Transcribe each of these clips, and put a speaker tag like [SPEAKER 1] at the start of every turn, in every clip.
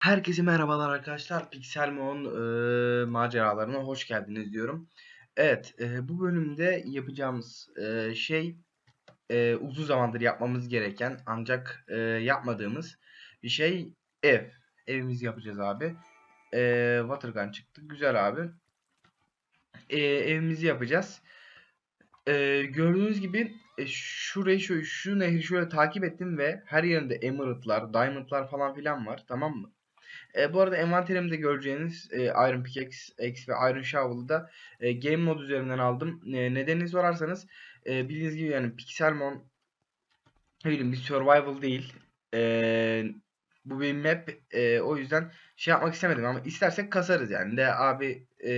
[SPEAKER 1] Herkese merhabalar arkadaşlar. Pixelmon eee maceralarına hoş geldiniz diyorum. Evet, eee, bu bölümde yapacağımız eee, şey eee, uzun zamandır yapmamız gereken ancak eee, yapmadığımız bir şey ev. Evimizi yapacağız abi. Eee Watergun çıktı. Güzel abi. Eee, evimizi yapacağız. Eee, gördüğünüz gibi e, şurayı şu, şu nehri şöyle takip ettim ve her yerinde emerald'lar, diamond'lar falan filan var. Tamam mı? E, bu arada envanterimde göreceğiniz e, Iron Pickaxe X ve Iron Shovel'ı da e, Game Mode üzerinden aldım. E, nedenini sorarsanız e, bildiğiniz gibi yani Pixelmon ne bileyim bir survival değil. E, bu bir map. E, o yüzden şey yapmak istemedim ama istersek kasarız yani. De abi e,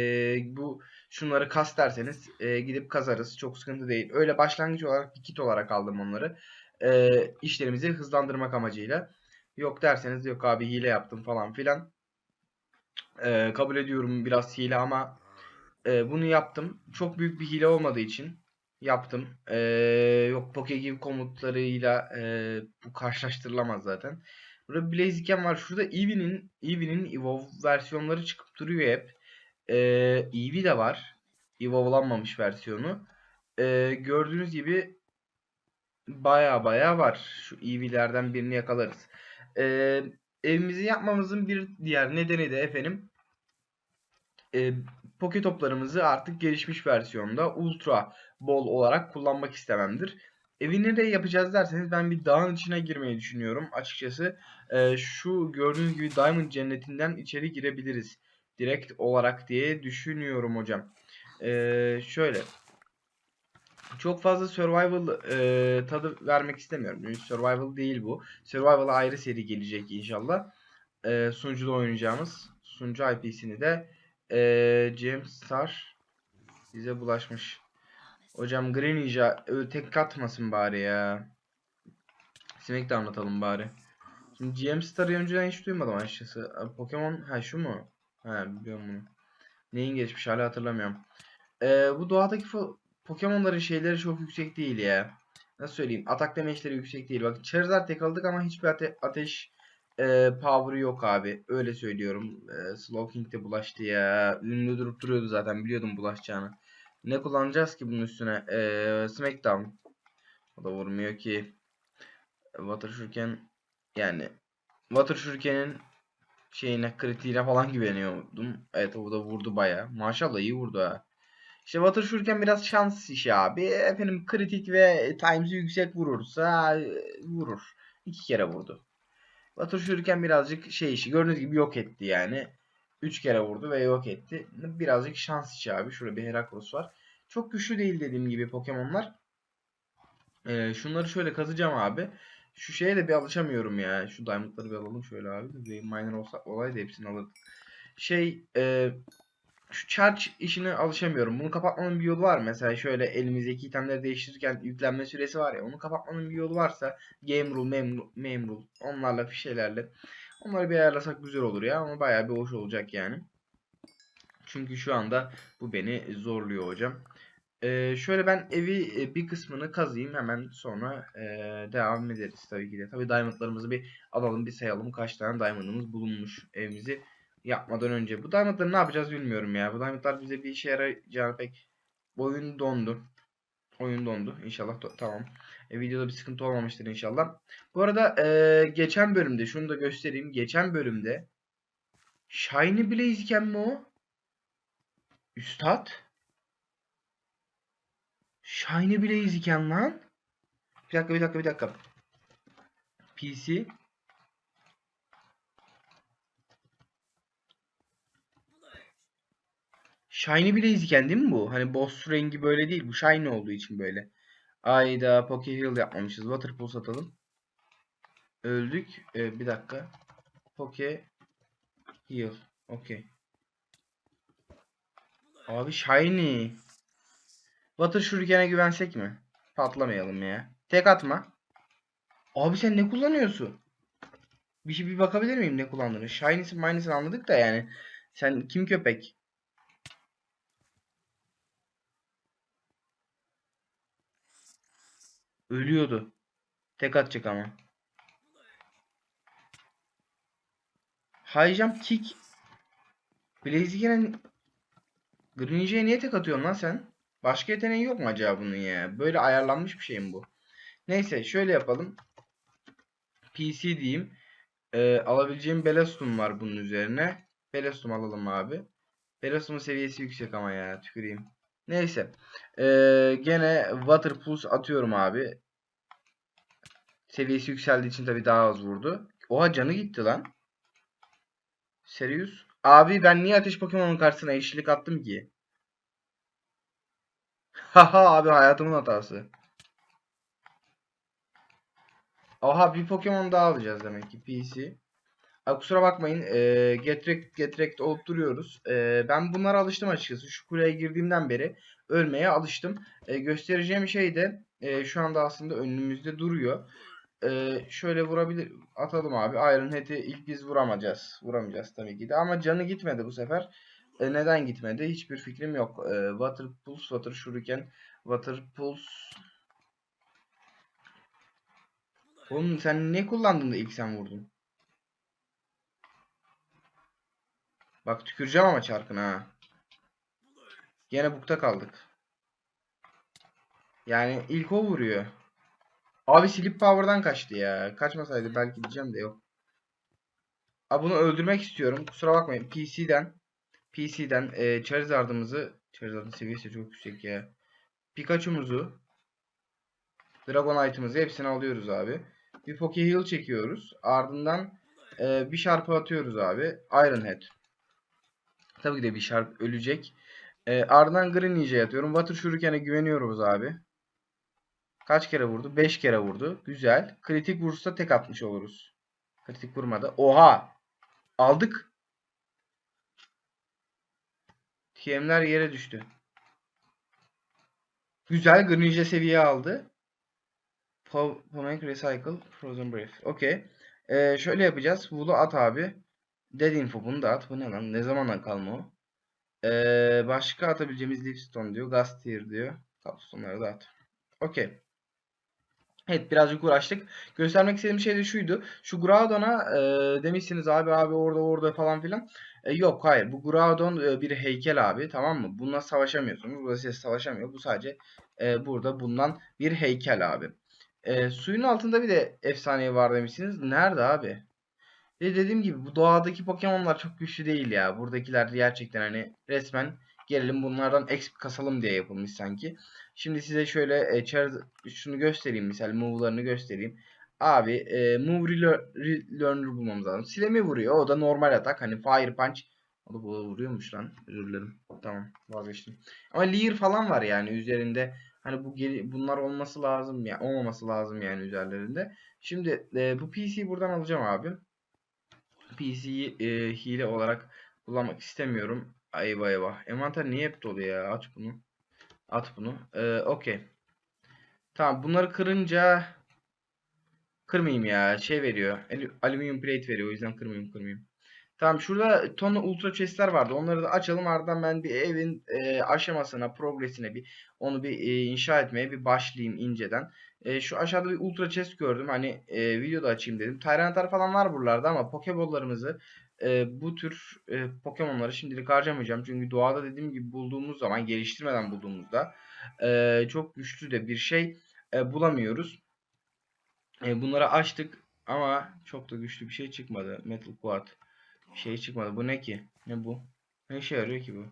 [SPEAKER 1] bu şunları kas derseniz e, gidip kazarız. Çok sıkıntı değil. Öyle başlangıç olarak bir kit olarak aldım onları. E, işlerimizi hızlandırmak amacıyla. Yok derseniz yok abi hile yaptım falan filan. Ee, kabul ediyorum biraz hile ama e, bunu yaptım. Çok büyük bir hile olmadığı için yaptım. Ee, yok Pokegive komutlarıyla e, bu karşılaştırılamaz zaten. Burada Blaziken var. Şurada Eevee'nin Eevee'nin Evolve versiyonları çıkıp duruyor hep. Ee, Eevee de var. Evolve'lanmamış versiyonu. Ee, gördüğünüz gibi baya baya var. Şu Eevee'lerden birini yakalarız. Ee, evimizi yapmamızın bir diğer nedeni de efendim e, poke toplarımızı artık gelişmiş versiyonda ultra bol olarak kullanmak istememdir. Evi nereye yapacağız derseniz ben bir dağın içine girmeyi düşünüyorum. Açıkçası e, şu gördüğünüz gibi Diamond cennetinden içeri girebiliriz. Direkt olarak diye düşünüyorum hocam. E, şöyle. Çok fazla survival e, tadı vermek istemiyorum. Survival değil bu. Survival'a ayrı seri gelecek inşallah. E, sunucuda oynayacağımız. Sunucu IP'sini de e, James Star bize bulaşmış. Hocam Greninja tek katmasın bari ya. De anlatalım bari. Şimdi GM Star'ı önceden hiç duymadım açıkçası. Pokemon ha şu mu? Ha biliyorum bunu. Neyin geçmiş hala hatırlamıyorum. Ee, bu doğadaki Pokemon'ların şeyleri çok yüksek değil ya. Nasıl söyleyeyim? Atak damage'leri yüksek değil. Bak Charizard tek aldık ama hiçbir ate ateş e, power'ı yok abi. Öyle söylüyorum. E, Slowking de bulaştı ya. Ünlü durup duruyordu zaten. Biliyordum bulaşacağını. Ne kullanacağız ki bunun üstüne? E, Smackdown. O da vurmuyor ki. Water Shuriken yani Water Shuriken'in şeyine kritiğine falan güveniyordum. Evet o da vurdu baya. Maşallah iyi vurdu ha. İşte Water Shuriken biraz şans işi abi. Efendim kritik ve times'i yüksek vurursa vurur. İki kere vurdu. Water Shuriken birazcık şey işi. Gördüğünüz gibi yok etti yani. Üç kere vurdu ve yok etti. Birazcık şans işi abi. Şurada bir Heracross var. Çok güçlü değil dediğim gibi Pokemon'lar. Ee, şunları şöyle kazacağım abi. Şu şeye de bir alışamıyorum ya. Şu diamondları bir alalım şöyle abi. Bir miner olsa olaydı hepsini alırdık. Şey e, şu charge işine alışamıyorum. Bunu kapatmanın bir yolu var mı? Mesela şöyle elimizdeki itemleri değiştirirken yüklenme süresi var ya. Onu kapatmanın bir yolu varsa game rule, mem, mem rule onlarla bir şeylerle onları bir ayarlasak güzel olur ya. Ama bayağı bir hoş olacak yani. Çünkü şu anda bu beni zorluyor hocam. Ee, şöyle ben evi e, bir kısmını kazıyım hemen sonra e, devam ederiz tabii ki de. Tabii diamondlarımızı bir alalım bir sayalım kaç tane diamondımız bulunmuş evimizi yapmadan önce. Bu diamondları ne yapacağız bilmiyorum ya. Bu diamondlar bize bir işe yarayacağını pek oyun dondu. Oyun dondu. İnşallah tamam. E, videoda bir sıkıntı olmamıştır inşallah. Bu arada e, geçen bölümde şunu da göstereyim. Geçen bölümde Shiny Blaziken mi o? Üstad? Shiny Blaziken lan. Bir dakika bir dakika bir dakika. PC Shiny Blaziken değil mi bu? Hani boss rengi böyle değil. Bu shiny olduğu için böyle. Ayda Poke Heal yapmamışız. Waterpool satalım. Öldük. Ee, bir dakika. Poke Heal. Okey. Abi shiny. Water Shuriken'e güvensek mi? Patlamayalım ya. Tek atma. Abi sen ne kullanıyorsun? Bir şey bir bakabilir miyim ne kullandığını? Shiny'si minus'ını anladık da yani. Sen kim köpek? Ölüyordu. Tek atacak ama. High jump kick. Blaziken'in Greninja'ya niye tek atıyorsun lan sen? Başka yeteneği yok mu acaba bunun ya? Böyle ayarlanmış bir şey mi bu? Neyse şöyle yapalım. PC diyeyim. Ee, alabileceğim Belastum var bunun üzerine. Belastum alalım abi. Belastum'un seviyesi yüksek ama ya tüküreyim. Neyse. Ee, gene Water Pulse atıyorum abi. Seviyesi yükseldiği için tabii daha az vurdu. Oha canı gitti lan. Serius. Abi ben niye ateş Pokemon'un karşısına eşlik attım ki? Haha abi hayatımın hatası. Aha bir Pokemon daha alacağız demek ki PC. Kusura bakmayın. E, getrek getrek olup duruyoruz. E, ben bunlara alıştım açıkçası. Şu kuleye girdiğimden beri ölmeye alıştım. E, göstereceğim şey de e, şu anda aslında önümüzde duruyor. E, şöyle vurabilir atalım abi. Iron Head'i ilk biz vuramayacağız. Vuramayacağız tabii ki de. Ama canı gitmedi bu sefer. E, neden gitmedi? Hiçbir fikrim yok. E, water Pulse, Water Shuriken, Water Pulse. Oğlum sen ne kullandın da ilk sen vurdun? Bak tüküreceğim ama çarkına ha. Gene bukta kaldık. Yani ilk o vuruyor. Abi Slip Power'dan kaçtı ya. Kaçmasaydı belki diyeceğim de yok. Abi bunu öldürmek istiyorum. Kusura bakmayın. PC'den PC'den e, Charizard'ımızı Charizard'ın seviyesi çok yüksek ya. Pikachu'muzu Dragonite'ımızı hepsini alıyoruz abi. Bir Poke Heal çekiyoruz. Ardından e, bir şarpı atıyoruz abi. Iron Head. Tabii ki de bir şarp ölecek. E, ardından Green Ninja'ya atıyorum. Water Shuriken'e güveniyoruz abi. Kaç kere vurdu? 5 kere vurdu. Güzel. Kritik vurursa tek atmış oluruz. Kritik vurmadı. Oha! Aldık. TM'ler yere düştü. Güzel. Greninja seviye aldı. Pomake Recycle Frozen Breath. Okey. Ee, şöyle yapacağız. Wool'u at abi. Dead Info bunu da at. Bu ne lan? Ne zamandan kalma o? Ee, başka atabileceğimiz Leafstone diyor. Gastier diyor. Kapstone'ları da at. Okey. Evet birazcık uğraştık. Göstermek istediğim şey de şuydu. Şu Groudon'a e, demişsiniz abi abi orada orada falan filan. E, yok hayır bu Groudon e, bir heykel abi tamam mı? Bununla savaşamıyorsunuz. Bu size savaşamıyor. Bu sadece e, burada bundan bir heykel abi. E, suyun altında bir de efsanevi var demişsiniz. Nerede abi? Ve dediğim gibi bu doğadaki Pokemon'lar çok güçlü değil ya. Buradakiler gerçekten hani resmen gelelim bunlardan exp kasalım diye yapılmış sanki. Şimdi size şöyle e, Charizard şunu göstereyim misal move'larını göstereyim. Abi e, move learner bulmamız lazım. Silemi vuruyor. O da normal atak. Hani fire punch. O da vuruyormuş lan. Özür dilerim. Tamam vazgeçtim. Ama Leer falan var yani üzerinde. Hani bu bunlar olması lazım ya. Olmaması lazım yani üzerlerinde. Şimdi e, bu PC'yi buradan alacağım abi. PC'yi e, hile olarak kullanmak istemiyorum. Ayva eyvah. Envanter niye hep dolu ya? Aç bunu. At bunu. Ee, Okey. Tamam bunları kırınca kırmayayım ya. Şey veriyor. Alüminyum plate veriyor. O yüzden kırmayayım kırmayayım. Tamam şurada tonla ultra chestler vardı. Onları da açalım. Ardından ben bir evin e, aşamasına, progresine bir onu bir e, inşa etmeye bir başlayayım inceden. E, şu aşağıda bir ultra chest gördüm. Hani e, videoda açayım dedim. Tyranitar falan var buralarda ama pokeballlarımızı e, bu tür e, Pokemon'ları şimdilik harcamayacağım. Çünkü doğada dediğim gibi bulduğumuz zaman geliştirmeden bulduğumuzda e, çok güçlü de bir şey e, bulamıyoruz. E, bunları açtık ama çok da güçlü bir şey çıkmadı. Metal Quad şey çıkmadı. Bu ne ki? Ne bu? Ne işe yarıyor ki bu?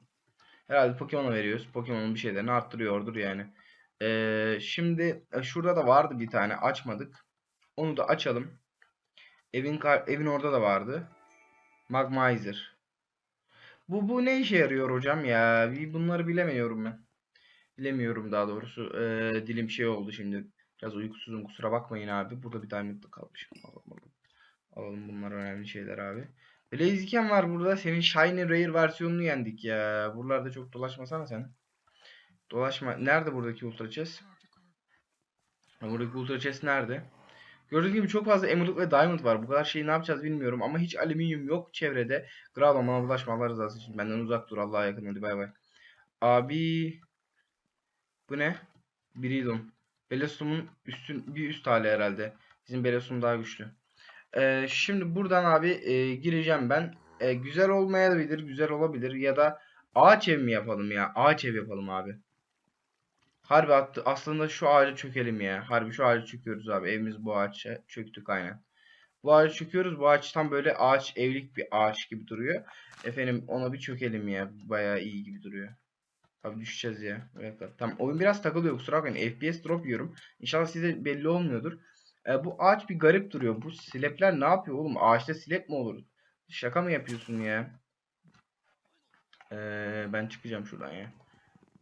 [SPEAKER 1] Herhalde Pokemon'a veriyoruz. Pokemon'un bir şeylerini arttırıyordur yani. Ee, şimdi e, şurada da vardı bir tane açmadık. Onu da açalım. Evin evin orada da vardı. Magmizer. Bu bu ne işe yarıyor hocam ya? Bunları bilemiyorum ben. Bilemiyorum daha doğrusu. Ee, dilim şey oldu şimdi. Biraz uykusuzum kusura bakmayın abi. Burada bir diamond kalmışım. Alalım, alalım bunlar önemli şeyler abi. Blaziken var burada. Senin Shiny Rare versiyonunu yendik ya. Buralarda çok dolaşmasana sen. Dolaşma. Nerede buradaki Ultra Chest? Buradaki Ultra Chest nerede? Gördüğünüz gibi çok fazla Emerald ve Diamond var. Bu kadar şeyi ne yapacağız bilmiyorum. Ama hiç alüminyum yok çevrede. Groudon bana bulaşma Allah rızası için. Benden uzak dur. Allah'a yakın hadi bay bay. Abi. Bu ne? Bridon. Belesum'un üstün bir üst hali herhalde. Bizim Belesum daha güçlü. Ee, şimdi buradan abi e, gireceğim ben. E, güzel olmayabilir, güzel olabilir ya da ağaç ev mi yapalım ya? Ağaç ev yapalım abi. Harbi attı. Aslında şu ağacı çökelim ya. Harbi şu ağacı çöküyoruz abi. Evimiz bu ağaça çöktük aynen. Bu ağacı çöküyoruz. Bu ağaç tam böyle ağaç evlik bir ağaç gibi duruyor. Efendim ona bir çökelim ya. Bayağı iyi gibi duruyor. Abi düşeceğiz ya. Evet, tamam. Oyun biraz takılıyor kusura bakmayın. FPS drop yiyorum. İnşallah size belli olmuyordur. E, bu ağaç bir garip duruyor. Bu silepler ne yapıyor oğlum? Ağaçta silep mi olur? Şaka mı yapıyorsun ya? E, ben çıkacağım şuradan ya.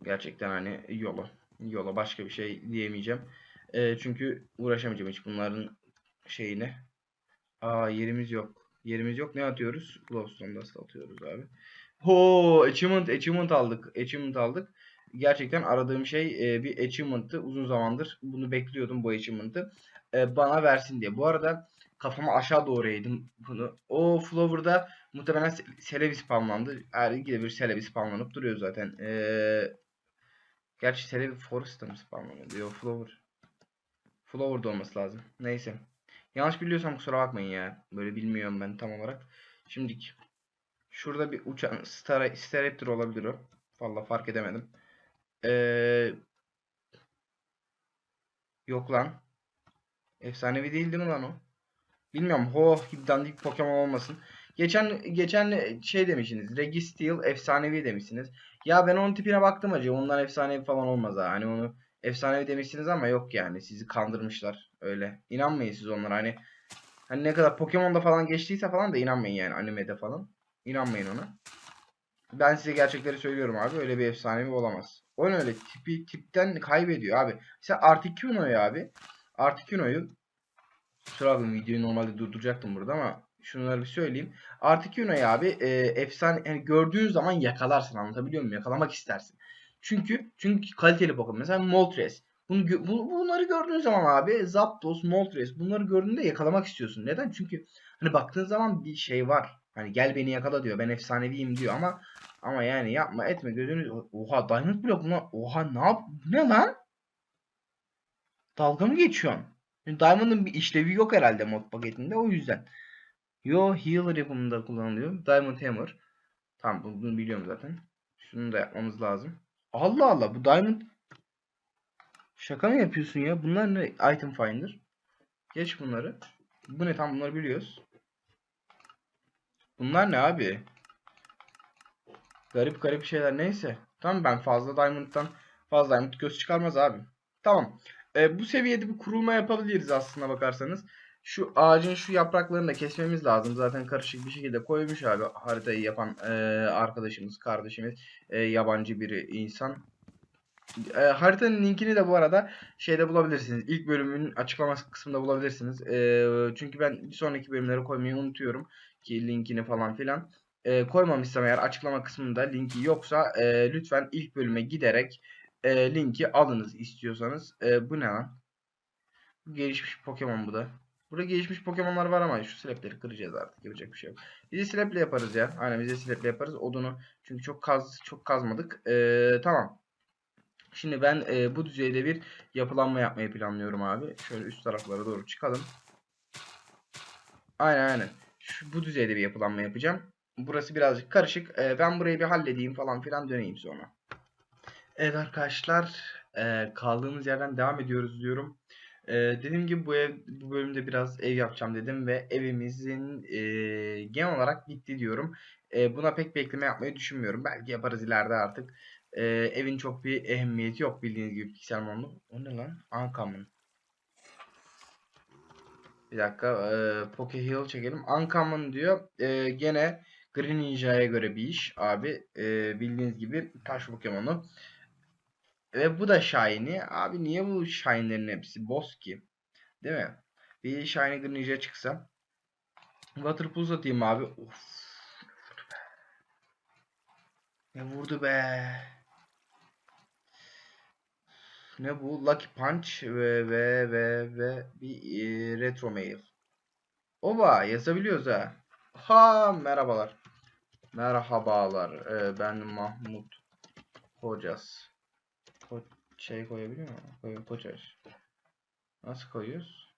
[SPEAKER 1] Gerçekten hani yola. Yola başka bir şey diyemeyeceğim. E, çünkü uğraşamayacağım hiç bunların şeyine. Aa yerimiz yok. Yerimiz yok. Ne atıyoruz? Glowstone Dust atıyoruz abi. Ho, achievement, achievement aldık. Achievement aldık. Gerçekten aradığım şey e, bir achievement'tı. Uzun zamandır bunu bekliyordum bu achievement'ı. E, bana versin diye. Bu arada kafamı aşağı doğru eğdim bunu. O Flower'da muhtemelen se- Celebi spamlandı. Her ikide bir Celebi spamlanıp duruyor zaten. E, gerçi Celebi Forest'ta mı spamlanıyor? Yok Flower. Flower'da olması lazım. Neyse. Yanlış biliyorsam kusura bakmayın ya. Böyle bilmiyorum ben tam olarak. Şimdiki. Şurada bir uçan Star, Staraptor olabilir o. Vallahi fark edemedim. Ee, yok lan. Efsanevi değil değil mi lan o? Bilmiyorum. Ho gibi dandik Pokemon olmasın. Geçen geçen şey demişsiniz. Registeel efsanevi demişsiniz. Ya ben onun tipine baktım acı. Ondan efsanevi falan olmaz ha. Hani onu efsanevi demişsiniz ama yok yani. Sizi kandırmışlar. Öyle. İnanmayın siz onlara. Hani hani ne kadar Pokemon'da falan geçtiyse falan da inanmayın yani animede falan. İnanmayın ona. Ben size gerçekleri söylüyorum abi. Öyle bir efsanevi olamaz. Oyun öyle tipi tipten kaybediyor abi. Mesela Articuno'yu abi. Articuno'yu Kusura bakmayın videoyu normalde durduracaktım burada ama şunları bir söyleyeyim. Articuno'yu abi e, efsane yani gördüğün zaman yakalarsın anlatabiliyor muyum? Yakalamak istersin. Çünkü çünkü kaliteli Pokemon. Mesela Moltres. Bunu, bu- bunları gördüğün zaman abi Zapdos, Moltres bunları gördüğünde yakalamak istiyorsun. Neden? Çünkü hani baktığın zaman bir şey var. Hani gel beni yakala diyor. Ben efsaneviyim diyor ama ama yani yapma etme gözünü. Oha Diamond Block buna. Oha ne yap? Ne lan? Dalga mı geçiyorsun? Diamond'ın bir işlevi yok herhalde mod paketinde o yüzden. Yo healer yapımında kullanılıyor. Diamond Hammer. Tamam bunu biliyorum zaten. Şunu da yapmamız lazım. Allah Allah bu Diamond Şaka mı yapıyorsun ya? Bunlar ne? Item Finder. Geç bunları. Bu ne? Tam bunları biliyoruz. Bunlar ne abi? Garip garip şeyler neyse. Tamam ben fazla Diamond'dan fazla Diamond göz çıkarmaz abi. Tamam. E, bu seviyede bir kurulma yapabiliriz aslına bakarsanız. Şu ağacın şu yapraklarını da kesmemiz lazım. Zaten karışık bir şekilde koymuş abi haritayı yapan e, arkadaşımız, kardeşimiz, e, yabancı bir insan. E, haritanın linkini de bu arada şeyde bulabilirsiniz. İlk bölümün açıklama kısmında bulabilirsiniz. E, çünkü ben bir sonraki bölümleri koymayı unutuyorum ki linkini falan filan. E, koymamışsam eğer açıklama kısmında linki yoksa e, lütfen ilk bölüme giderek e, linki alınız istiyorsanız. E, bu ne lan? Gelişmiş Pokemon bu da. Burada gelişmiş Pokemon'lar var ama şu slapleri kıracağız artık. Yapacak bir şey yok. Bizi slaple yaparız ya. Aynen bizi slaple yaparız. Odunu çünkü çok kaz çok kazmadık. E, tamam. Şimdi ben e, bu düzeyde bir yapılanma yapmayı planlıyorum abi. Şöyle üst taraflara doğru çıkalım. Aynen aynen. Şu, bu düzeyde bir yapılanma yapacağım. Burası birazcık karışık. E, ben burayı bir halledeyim falan filan döneyim sonra. Evet arkadaşlar. e, kaldığımız yerden devam ediyoruz diyorum. E, dediğim gibi bu ev bu bölümde biraz ev yapacağım dedim ve evimizin e, genel olarak bitti diyorum. E, buna pek bekleme yapmayı düşünmüyorum. Belki yaparız ileride artık. E, evin çok bir ehemmiyeti yok bildiğiniz gibi piksel monlu. O ne lan? Uncommon. Bir dakika. E, Poke Hill çekelim. Uncommon diyor. E, gene Green Ninja'ya göre bir iş abi. E, bildiğiniz gibi taş Pokemon'u. Ve bu da Shiny. Abi niye bu Shiny'lerin hepsi boss ki? Değil mi? Bir Shiny Green Ninja çıksa. Water Pulse atayım abi. Of. Ne vurdu be. Ne bu? Lucky Punch ve ve ve ve bir e, Retro Mail. Oba yazabiliyoruz ha. Ha merhabalar. Merhabalar. Ee, ben Mahmut Hocas. Ko şey koyabiliyor mu? Koy Koçaş. Nasıl koyuyoruz?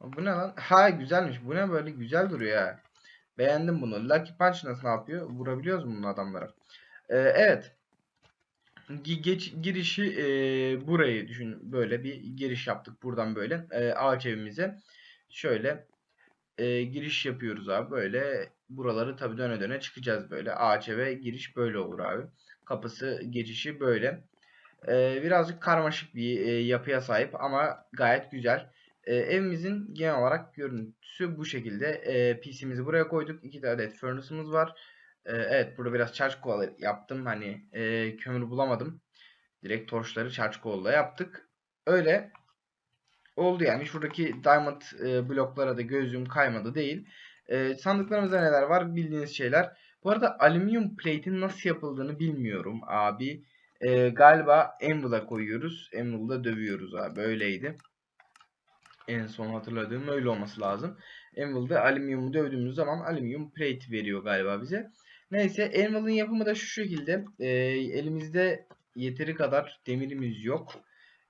[SPEAKER 1] Bu ne lan? Ha güzelmiş. Bu ne böyle güzel duruyor ha. Beğendim bunu. Lucky Punch nasıl yapıyor? Vurabiliyoruz mu bunu adamlara? Ee, evet. Geç, girişi e, burayı düşün. Böyle bir giriş yaptık buradan böyle. E, ağaç evimize. Şöyle e, giriş yapıyoruz abi. Böyle buraları tabii döne döne çıkacağız böyle. Ağaç eve giriş böyle olur abi. Kapısı geçişi böyle. E, birazcık karmaşık bir e, yapıya sahip ama gayet güzel. E, evimizin genel olarak görüntüsü bu şekilde. E, PC'mizi buraya koyduk. 2 adet furnace'ımız var. E, evet burada biraz charge kovalı yaptım. Hani e, kömür bulamadım. Direkt torçları charge kovala yaptık. Öyle oldu yani. Şuradaki diamond e, bloklara da gözüm kaymadı değil. E, sandıklarımızda neler var bildiğiniz şeyler. Bu arada alüminyum plate'in nasıl yapıldığını bilmiyorum abi. E, galiba anvil'a koyuyoruz. Anvil'da dövüyoruz abi. Öyleydi. En son hatırladığım öyle olması lazım. Anvil'da alüminyumu dövdüğümüz zaman alüminyum plate veriyor galiba bize. Neyse Anvil'ın yapımı da şu şekilde. E, elimizde yeteri kadar demirimiz yok.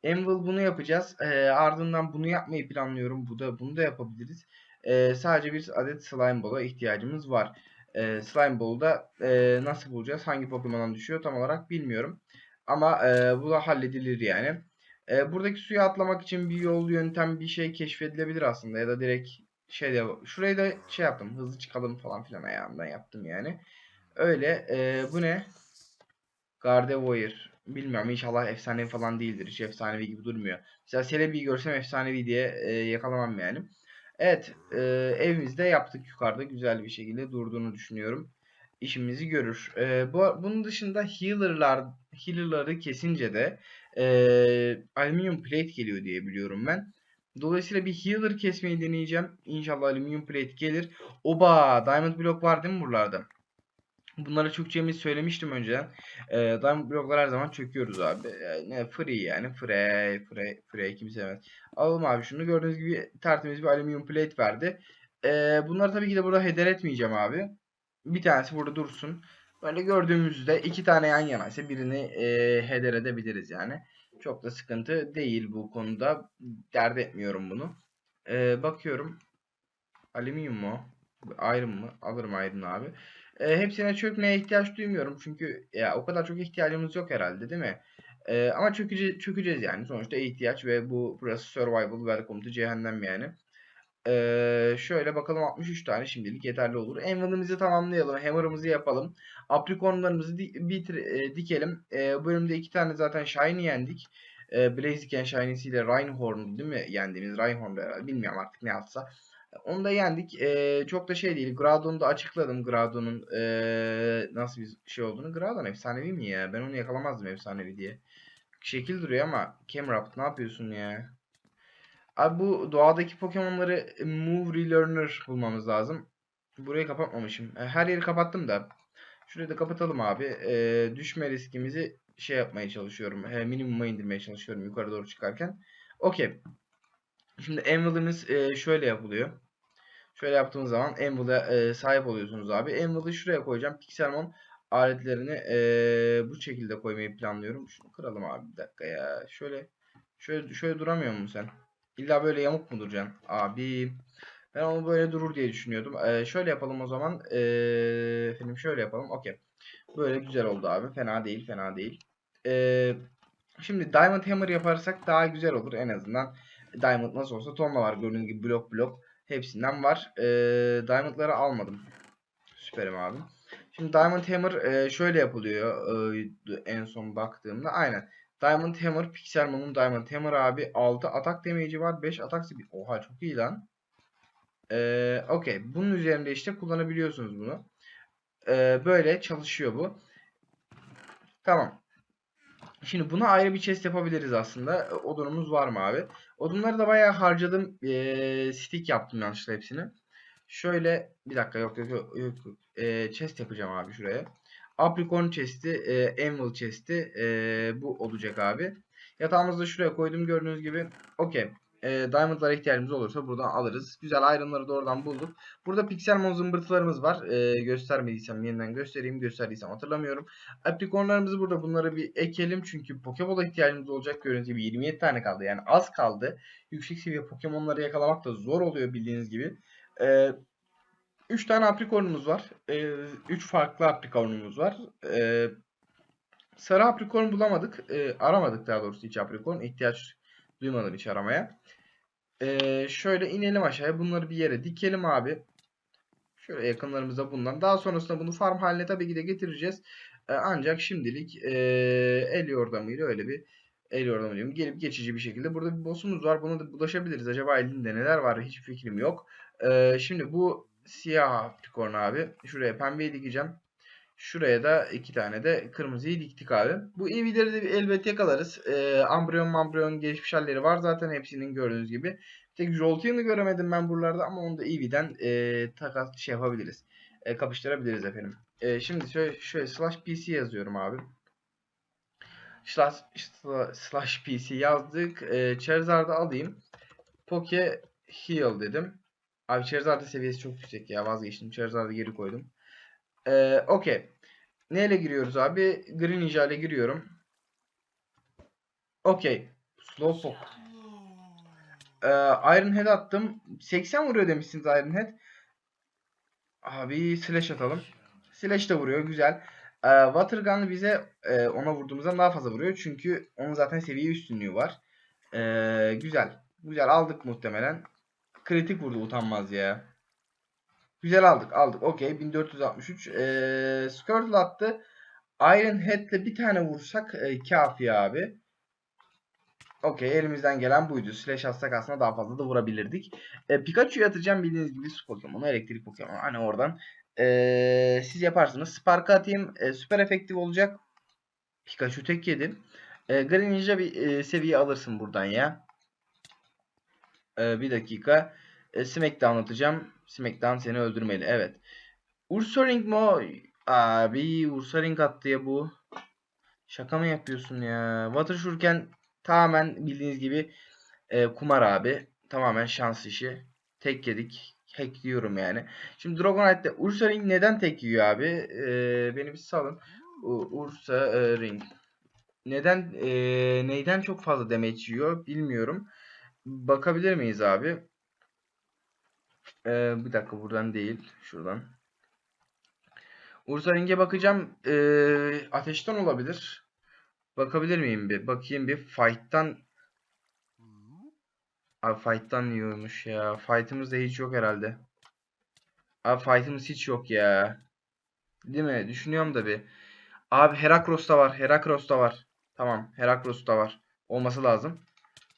[SPEAKER 1] Anvil bunu yapacağız. E, ardından bunu yapmayı planlıyorum. Bu da bunu da yapabiliriz. E, sadece bir adet slime ball'a ihtiyacımız var. E, slime ball'u da e, nasıl bulacağız? Hangi Pokemon'dan düşüyor tam olarak bilmiyorum. Ama e, bu da halledilir yani. E, buradaki suya atlamak için bir yol, yöntem, bir şey keşfedilebilir aslında. Ya da direkt şey de şurayı da şey yaptım. Hızlı çıkalım falan filan ayağımdan yaptım yani. Öyle. E, bu ne? Gardevoir. Bilmiyorum inşallah efsanevi falan değildir. Hiç efsanevi gibi durmuyor. Mesela Celebi'yi görsem efsanevi diye e, yakalamam yani. Evet. E, evimizde yaptık yukarıda. Güzel bir şekilde durduğunu düşünüyorum. İşimizi görür. E, bu, bunun dışında healer'lar healer'ları kesince de e, alüminyum plate geliyor diye biliyorum ben. Dolayısıyla bir healer kesmeyi deneyeceğim. İnşallah alüminyum plate gelir. Oba! Diamond block var değil mi buralarda? Bunlara çökeceğimizi söylemiştim önceden. E, diamond bloklar her zaman çöküyoruz abi. E, ne free yani. Free, free, free kimse sevmez. Alalım abi şunu. Gördüğünüz gibi tertemiz bir alüminyum plate verdi. E, bunları tabii ki de burada heder etmeyeceğim abi. Bir tanesi burada dursun. Böyle gördüğümüzde iki tane yan yana ise birini e, heder edebiliriz yani. Çok da sıkıntı değil bu konuda. Dert etmiyorum bunu. E, bakıyorum. Alüminyum mu? Iron mı? Alırım Iron abi. E, hepsine çökmeye ihtiyaç duymuyorum. Çünkü ya o kadar çok ihtiyacımız yok herhalde değil mi? E, ama çökece, çökeceğiz yani. Sonuçta ihtiyaç ve bu burası survival welcome to cehennem yani. Ee, şöyle bakalım 63 tane şimdilik yeterli olur. Anvil'imizi tamamlayalım. Hammer'ımızı yapalım. Apricornlarımızı di bitir, e, dikelim. E, bu bölümde iki tane zaten Shiny yendik. E, Blaziken Shiny'siyle Rhinehorn değil mi? Yendiğimiz Rhinehorn'da herhalde. Bilmiyorum artık ne yapsa. Onu da yendik. E, çok da şey değil. Groudon'u da açıkladım. Groudon'un e, nasıl bir şey olduğunu. Groudon efsanevi mi ya? Ben onu yakalamazdım efsanevi diye. Şekil duruyor ama Camerupt ne yapıyorsun ya? Abi bu doğadaki Pokemon'ları Move Relearner bulmamız lazım. Burayı kapatmamışım. Her yeri kapattım da. Şurayı da kapatalım abi. E, düşme riskimizi şey yapmaya çalışıyorum. E, minimuma indirmeye çalışıyorum yukarı doğru çıkarken. Okey. Şimdi Anvil'imiz e, şöyle yapılıyor. Şöyle yaptığımız zaman Anvil'e e, sahip oluyorsunuz abi. Anvil'ı şuraya koyacağım. Pixelmon aletlerini e, bu şekilde koymayı planlıyorum. Şunu kıralım abi bir dakika ya. Şöyle şöyle şöyle duramıyor musun sen? İlla böyle yamuk mu duracaksın? Abi ben onu böyle durur diye düşünüyordum. Ee, şöyle yapalım o zaman. Ee, efendim şöyle yapalım. Okey. Böyle güzel oldu abi. Fena değil, fena değil. Ee, şimdi Diamond Hammer yaparsak daha güzel olur en azından. Diamond nasıl olsa tonla var. Gördüğünüz gibi blok blok. Hepsinden var. Ee, Diamond'ları almadım. Süperim abi. Şimdi Diamond Hammer e, şöyle yapılıyor. E, en son baktığımda. Aynen. Diamond Hammer, Pixelmon'un Diamond Hammer abi 6 atak damage'i var. 5 atak speed. Oha çok iyi lan. Ee, Okey. Bunun üzerinde işte kullanabiliyorsunuz bunu. Ee, böyle çalışıyor bu. Tamam. Şimdi buna ayrı bir chest yapabiliriz aslında. Odunumuz var mı abi? Odunları da bayağı harcadım. Ee, stick yaptım yanlışlıkla hepsini. Şöyle bir dakika yok yok yok. Ee, chest yapacağım abi şuraya. Apricorn chest'i, e, Anvil chest'i e, bu olacak abi. Yatağımızı da şuraya koydum gördüğünüz gibi. Okey. E, diamondlara ihtiyacımız olursa buradan alırız. Güzel ironları da oradan bulduk. Burada pixelmon zımbırtılarımız var. E, göstermediysem yeniden göstereyim. Gösterdiysem hatırlamıyorum. Apricornlarımızı burada bunları bir ekelim. Çünkü Pokeball'a ihtiyacımız olacak. Gördüğünüz gibi 27 tane kaldı. Yani az kaldı. Yüksek seviye Pokemon'ları yakalamak da zor oluyor bildiğiniz gibi. E, 3 tane apricornumuz var. 3 farklı apricornumuz var. E, sarı apricorn bulamadık. E, aramadık daha doğrusu hiç apricorn. İhtiyaç duymadım hiç aramaya. E, şöyle inelim aşağıya. Bunları bir yere dikelim abi. Şöyle yakınlarımızda bundan. Daha sonrasında bunu farm haline tabii ki de getireceğiz. E, ancak şimdilik e, el yordamıyla öyle bir el yordamıyla gelip geçici bir şekilde. Burada bir boss'umuz var. Buna da bulaşabiliriz. Acaba elinde neler var? Hiç fikrim yok. E, şimdi bu siyah apricorn abi. Şuraya pembeyi dikeceğim. Şuraya da iki tane de kırmızıyı diktik abi. Bu evileri de elbet yakalarız. Ee, ambriyon mambriyon geçmiş halleri var zaten hepsinin gördüğünüz gibi. Tek Jolteon'u göremedim ben buralarda ama onu da Eevee'den e, takas şey yapabiliriz. E, kapıştırabiliriz efendim. E, şimdi şöyle, şöyle slash PC yazıyorum abi. Slash, slash PC yazdık. E, Charizard'ı alayım. Poke Heal dedim. Abi Charizard'ın seviyesi çok yüksek ya vazgeçtim. Charizard'ı geri koydum. Ee, Okey. Neyle giriyoruz abi? Green Ninja ile giriyorum. Okey. Slowpoke. Ee, Iron Head attım. 80 vuruyor demişsiniz Iron Head. Abi slash atalım. Slash de vuruyor. Güzel. Ee, Water Gun bize e, ona vurduğumuzdan daha fazla vuruyor. Çünkü onun zaten seviye üstünlüğü var. Ee, güzel. Güzel aldık muhtemelen. Kritik vurdu utanmaz ya. Güzel aldık aldık. Okey 1463. Ee, Skirtle attı. Iron Head'le bir tane vursak e, kafi abi. Okey elimizden gelen buydu. Slash atsak aslında daha fazla da vurabilirdik. E, Pikachu'yu atacağım bildiğiniz gibi su Pokemon'u. Elektrik Pokemon. Hani oradan. E, siz yaparsınız. Spark atayım. E, süper efektif olacak. Pikachu tek yedi. E, Green bir e, seviye alırsın buradan ya. E, bir dakika. E, Smackdown atacağım. Smackdown seni öldürmeli. Evet. Ursaring mo? Abi Ursaring attı ya bu. Şaka mı yapıyorsun ya? Water Shuriken tamamen bildiğiniz gibi e, kumar abi. Tamamen şans işi. Tek yedik. Hack yani. Şimdi Dragonite'de Ursa Ring neden tek yiyor abi? E, beni bir salın. Ursa e, Ring. Neden e, neyden çok fazla damage yiyor bilmiyorum. Bakabilir miyiz abi? Ee, bir dakika buradan değil. Şuradan. Ursa Ring'e bakacağım. Ee, ateşten olabilir. Bakabilir miyim bir? Bakayım bir. Fight'tan Abi fight'tan yiyormuş ya. Fight'ımız da hiç yok herhalde. Abi fight'ımız hiç yok ya. Değil mi? Düşünüyorum da bir. Abi Herakros da var. Herakros da var. Tamam. Herakros da var. Olması lazım.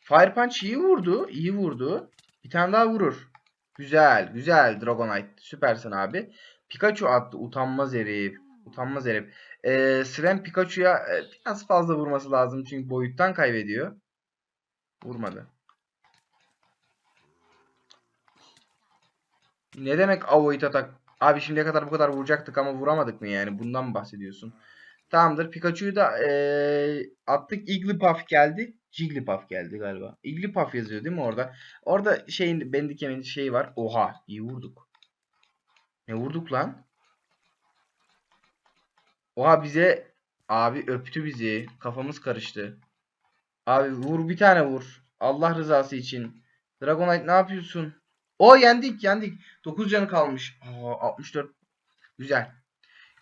[SPEAKER 1] Fire Punch iyi vurdu. İyi vurdu. Bir tane daha vurur. Güzel. Güzel Dragonite. Süpersin abi. Pikachu attı. Utanmaz herif. Utanmaz herif. Ee, Sren Pikachu'ya e, biraz fazla vurması lazım. Çünkü boyuttan kaybediyor. Vurmadı. Ne demek avoid atak? Abi şimdiye kadar bu kadar vuracaktık ama vuramadık mı yani? Bundan mı bahsediyorsun? Tamamdır. Pikachu'yu da ee, attık. Igglypuff geldi. Jigglypuff geldi galiba. Igglypuff yazıyor değil mi orada? Orada şeyin Bendikemin şeyi var. Oha iyi vurduk. Ne vurduk lan? Oha bize abi öptü bizi. Kafamız karıştı. Abi vur bir tane vur. Allah rızası için. Dragonite ne yapıyorsun? O yendik yendik. 9 canı kalmış. Aa, 64. Güzel.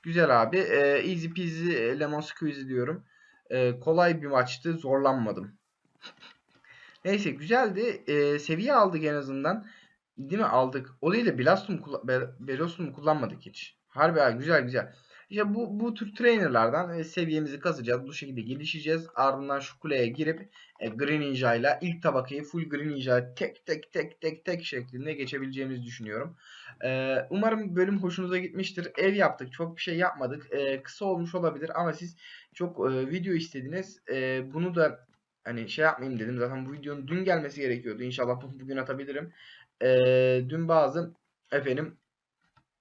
[SPEAKER 1] Güzel abi. Ee, easy peasy lemon squeezy diyorum. Ee, kolay bir maçtı. Zorlanmadım. Neyse güzeldi. Ee, seviye aldık en azından. Değil mi? Aldık. O değil de Blastum, Belostum kullanmadık hiç. Harbi abi güzel güzel. İşte bu, bu tür trainerlardan e, seviyemizi kazacağız. Bu şekilde gelişeceğiz. Ardından şu kuleye girip e, Green Ninja ile ilk tabakayı full Green Ninja tek tek tek tek tek şeklinde geçebileceğimizi düşünüyorum. E, umarım bölüm hoşunuza gitmiştir. Ev yaptık. Çok bir şey yapmadık. E, kısa olmuş olabilir ama siz çok e, video istediniz. E, bunu da hani şey yapmayayım dedim. Zaten bu videonun dün gelmesi gerekiyordu. İnşallah bugün atabilirim. E, dün bazı efendim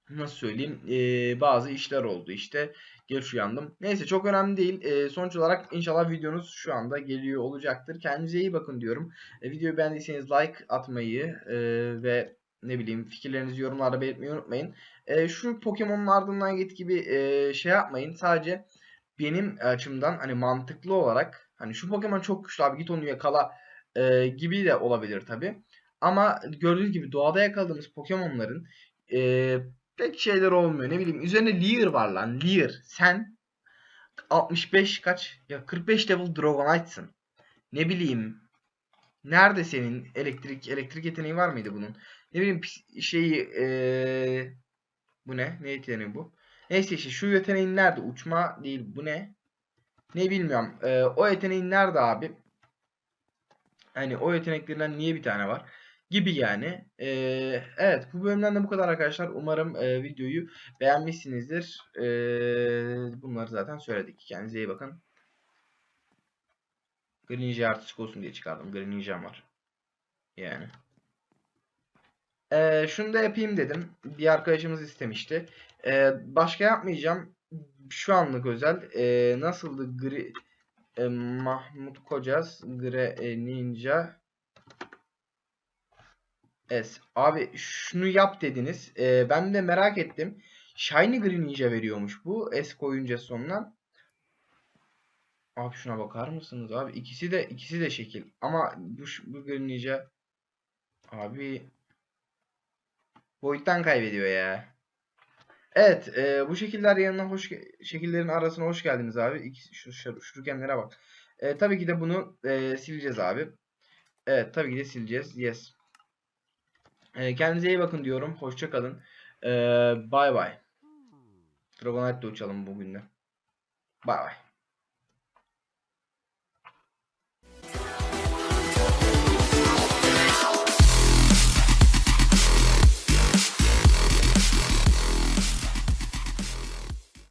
[SPEAKER 1] nasıl söyleyeyim e, bazı işler oldu işte geç uyandım. Neyse çok önemli değil. E, sonuç olarak inşallah videonuz şu anda geliyor olacaktır. Kendinize iyi bakın diyorum. E, videoyu beğendiyseniz like atmayı e, ve ne bileyim fikirlerinizi yorumlarda belirtmeyi unutmayın. E, şu Pokemon'un ardından git gibi e, şey yapmayın. Sadece benim açımdan hani mantıklı olarak hani şu Pokemon çok güçlü abi git onu yakala e, gibi de olabilir tabi. Ama gördüğünüz gibi doğada yakaladığımız Pokemon'ların e, pek şeyler olmuyor. Ne bileyim üzerine Leer var lan. Leer. Sen 65 kaç? Ya 45 level Dragonite'sın. Ne bileyim. Nerede senin elektrik elektrik yeteneği var mıydı bunun? Ne bileyim şeyi eee, bu ne? Ne yeteneği bu? Neyse işte şu yeteneğin nerede? Uçma değil. Bu ne? Ne bilmiyorum. Eee, o yeteneğin nerede abi? Hani o yeteneklerinden niye bir tane var? Gibi yani. Eee, evet bu bölümden de bu kadar arkadaşlar. Umarım eee, videoyu beğenmişsinizdir. Eee, bunları zaten söyledik. Kendinize iyi bakın. Greninja artistik olsun diye çıkardım. Greninja'm var. Yani. Eee, şunu da yapayım dedim. Bir arkadaşımız istemişti. Eee, başka yapmayacağım. Şu anlık özel. Eee, nasıldı? Gri, e, Mahmut Kocaz. Greninja. Es. Abi şunu yap dediniz. Eee, ben de merak ettim. Shiny Greninja veriyormuş bu. Es koyunca sonuna. Abi şuna bakar mısınız abi? İkisi de ikisi de şekil. Ama bu, bu Greninja abi boyuttan kaybediyor ya. Evet, e, bu şekiller yanına hoş şekillerin arasına hoş geldiniz abi. İkisi, şu, şu bak. E, tabii ki de bunu e, sileceğiz abi. Evet, tabii ki de sileceğiz. Yes. E, kendinize iyi bakın diyorum. Hoşça kalın. E, bye bye. Dragonite de uçalım bugün de. Bye bye.